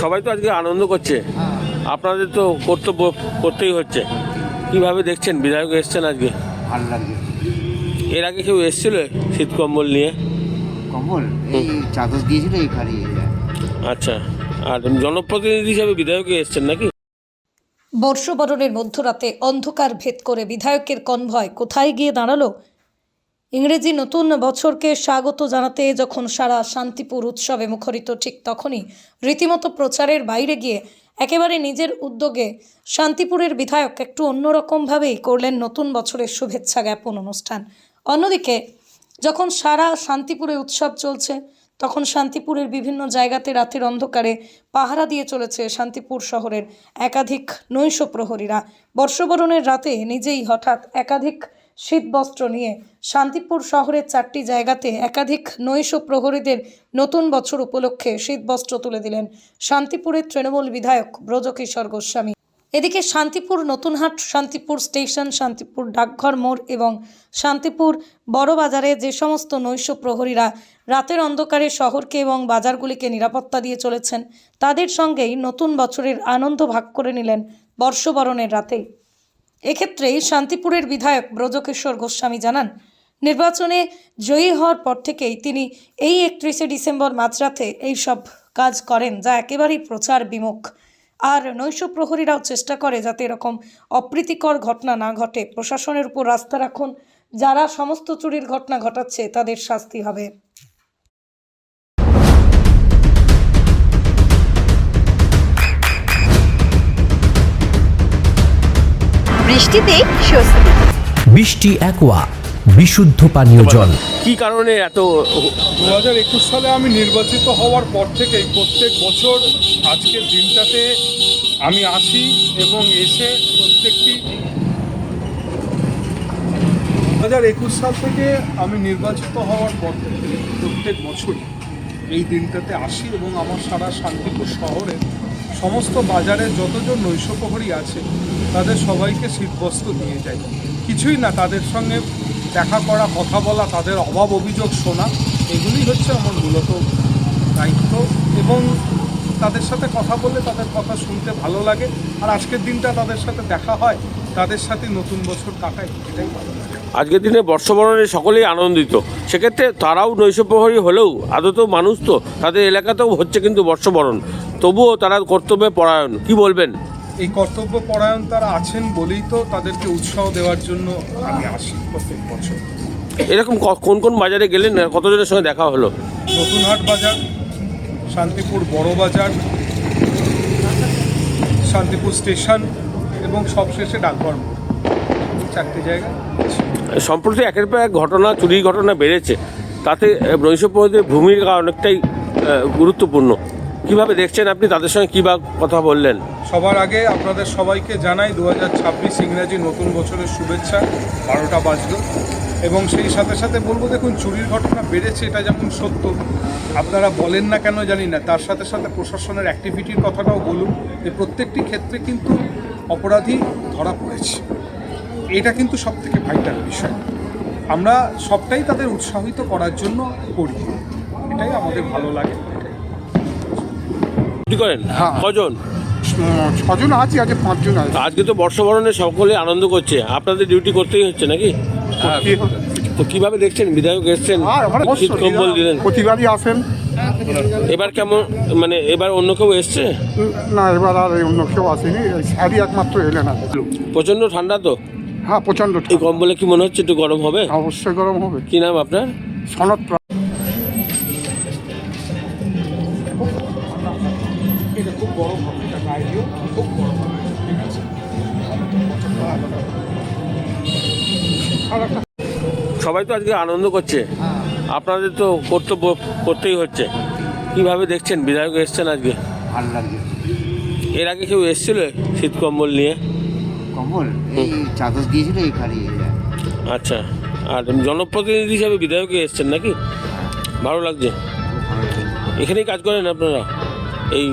সবাই তো আজকে আনন্দ করছে। আপনাদের তো কর্তব্য করতেই হচ্ছে। কীভাবে দেখছেন? বিধায়ক এসছেন আজকে? ভালো লাগছে। এর আগে কেউ এসেছিল শীত কম্বল নিয়ে? কম্বল? এই চাদর দিয়েছিল এই খালি আচ্ছা। আর জনপ্রতিনিধি হিসাবে বিধায়ক এসছেন নাকি? বর্ষবরণের মধ্যরাতে অন্ধকার ভেদ করে বিধায়কের কনভয় কোথায় গিয়ে দাঁড়াল? ইংরেজি নতুন বছরকে স্বাগত জানাতে যখন সারা শান্তিপুর উৎসবে মুখরিত ঠিক তখনই রীতিমতো প্রচারের বাইরে গিয়ে একেবারে নিজের উদ্যোগে শান্তিপুরের বিধায়ক একটু অন্যরকমভাবেই করলেন নতুন বছরের শুভেচ্ছা জ্ঞাপন অনুষ্ঠান। অন্যদিকে, যখন সারা শান্তিপুরে উৎসব চলছে, তখন শান্তিপুরের বিভিন্ন জায়গাতে রাতের অন্ধকারে পাহারা দিয়ে চলেছে শান্তিপুর শহরের একাধিক নৈশ প্রহরীরা। বর্ষবরণের রাতে নিজেই হঠাৎ একাধিক শীতবস্ত্র নিয়ে শান্তিপুর শহরের চারটি জায়গাতে একাধিক নৈশ প্রহরীদের নতুন বছর উপলক্ষে শীতবস্ত্র তুলে দিলেন শান্তিপুরের তৃণমূল বিধায়ক ব্রজকিশোর গোস্বামী। এদিকে শান্তিপুর নতুনহাট, শান্তিপুর স্টেশন, শান্তিপুর ডাকঘর মোড় এবং শান্তিপুর বড় বাজারে যে সমস্ত নৈশ প্রহরীরা রাতের অন্ধকারে শহরকে এবং বাজারগুলিকে নিরাপত্তা দিয়ে চলেছেন, তাদের সঙ্গেই নতুন বছরের আনন্দ ভাগ করে নিলেন বর্ষবরণের রাতেই। এক্ষেত্রে শান্তিপুরের বিধায়ক ব্রজকিশোর গোস্বামী জানান, নির্বাচনে জয়ী হওয়ার পর থেকেই তিনি এই একত্রিশে ডিসেম্বর মাঝরাতে এই সব কাজ করেন যা একেবারেই প্রচার বিমুখ। আর নৈশ প্রহরীরাও চেষ্টা করে যাতে এরকম অপ্রীতিকর ঘটনা না ঘটে। প্রশাসনের উপর রাস্তা রাখুন, যারা সমস্ত চুরির ঘটনা ঘটাচ্ছে তাদের শাস্তি হবে। বৃষ্টিতে স্বস্তি। বৃষ্টি অ্যাকোয়া বিশুদ্ধ পানীয় জল। কি কারণে এত দু হাজার একুশ সালে আমি নির্বাচিত হওয়ার পর থেকেই প্রত্যেক বছর আজকের দিনটাতে আমি আসি এবং এসে প্রত্যেকটি দু হাজার একুশ সাল থেকে আমি নির্বাচিত হওয়ার পর থেকে প্রত্যেক বছরই এই দিনটাতে আসি এবং আমার সারা শান্তিপুর শহরে সমস্ত বাজারে যতজন নৈশপ্রহরী আছে তাদের সবাইকে শীতবস্ত্র দিয়ে যাই কিছুই না, তাদের সঙ্গে দেখা করা, কথা বলা, তাদের অভাব অভিযোগ শোনা এগুলি হচ্ছে আমার মূলত দায়িত্ব এবং তাদের সাথে কথা বলে তাদের কথা শুনতে ভালো লাগে। আর আজকের দিনটা তাদের সাথে দেখা হয়, তাদের সাথে নতুন বছর কাটাই এটাই ভালো লাগে। আজকের দিনে বর্ষবরণে সকলেই আনন্দিত। সেক্ষেত্রে তারাও নৈশপ্রহরী হলেও আদত মানুষ তো, তাদের এলাকাতেও হচ্ছে কিন্তু বর্ষবরণ। তবুও তারা কর্তব্যে পরায়ণ। কি বলবেন? এই কর্তব্য পরায়ণ তারা আছেন বলেই তো তাদেরকে উৎসাহ দেওয়ার জন্য আমি আসি প্রত্যেক বছর। এরকম কোন কোন বাজারে গেলেন? কতজনের সঙ্গে দেখা হলো? নতুনহাট বাজার শান্তিপুর বড় বাজার শান্তিপুর স্টেশন এবং সবশেষে ডাকঘর। চারটি জায়গা সম্প্রতি একের পর এক ঘটনা চুরির ঘটনা বেড়েছে। তাতে নৈশপ্রহরীদের ভূমিকা অনেকটাই গুরুত্বপূর্ণ। কীভাবে দেখছেন আপনি? তাদের সঙ্গে কী বা কথা বললেন? সবার আগে আপনাদের সবাইকে জানাই দু হাজার ছাব্বিশ ইংরাজি নতুন বছরের শুভেচ্ছা, বারোটা বাজল। এবং সেই সাথে সাথে বলব, দেখুন, চুরির ঘটনা বেড়েছে, এটা যেমন সত্য। আপনারা বলেন না কেন জানি না, তার সাথে সাথে প্রশাসনের অ্যাক্টিভিটির কথাটাও বলুন যে প্রত্যেকটি ক্ষেত্রে কিন্তু অপরাধী ধরা পড়েছে। এটা কিন্তু সব থেকে ভাইটাল বিষয়। আমরা সবটাই তাদের উৎসাহিত করার জন্য করি। এটাই আমাদের ভালো লাগে। কি করেন? হ্যাঁ। কজন? ছজন আছি আজকে পাঁচজন আছে। আজকে তো বর্ষবরণে সকলে আনন্দ করছে। আপনাদের ডিউটি করতেই হচ্ছে নাকি? তো কীভাবে দেখছেন? বিধায়ক এসছেন আর ওখানে শীত কম্বল দিলেন। প্রতিবারই আসেন এবার কেমন মানে এবার অন্য কেউ এসছে? উম, না এবার আর এই অন্য কেউ আসেনি। এই স্যারই একমাত্র এলেন আর প্রচণ্ড ঠান্ডা তো? হ্যাঁ প্রচণ্ড এই ঠান্ডা। কম্বলে কি মনে হচ্ছে একটু গরম হবে? অবশ্যই গরম হবে। কি নাম আপনার? সনদ এটা খুব গরম হবে এটা গায়ে খুব গরম হবে ঠিক আছে? সবাই তো আজকে আনন্দ করছে। আপনাদের তো কর্তব্য করতেই হচ্ছে। কীভাবে দেখছেন? বিধায়ক এসছেন আজকে? ভালো লাগছে। এর আগে কেউ এসেছিল শীত কম্বল নিয়ে? কম্বল? এই চাদর দিয়েছিল এই আচ্ছা। আর জনপ্রতিনিধি হিসাবে বিধায়কে এসছেন নাকি? ভালো লাগছে। এখানেই কাজ করেন আপনারা? এই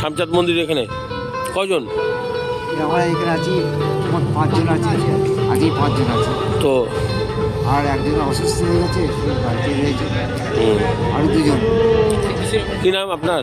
শামচাঁদ মন্দির এখানে? কজন আমরা এখানে আছি আমার পাঁচজন আছি। আজই পাঁচজন আছে। তো আর একজন অসুস্থ হয়ে গেছে বাড়িতে রয়েছে। আর দুজন। কি নাম আপনার?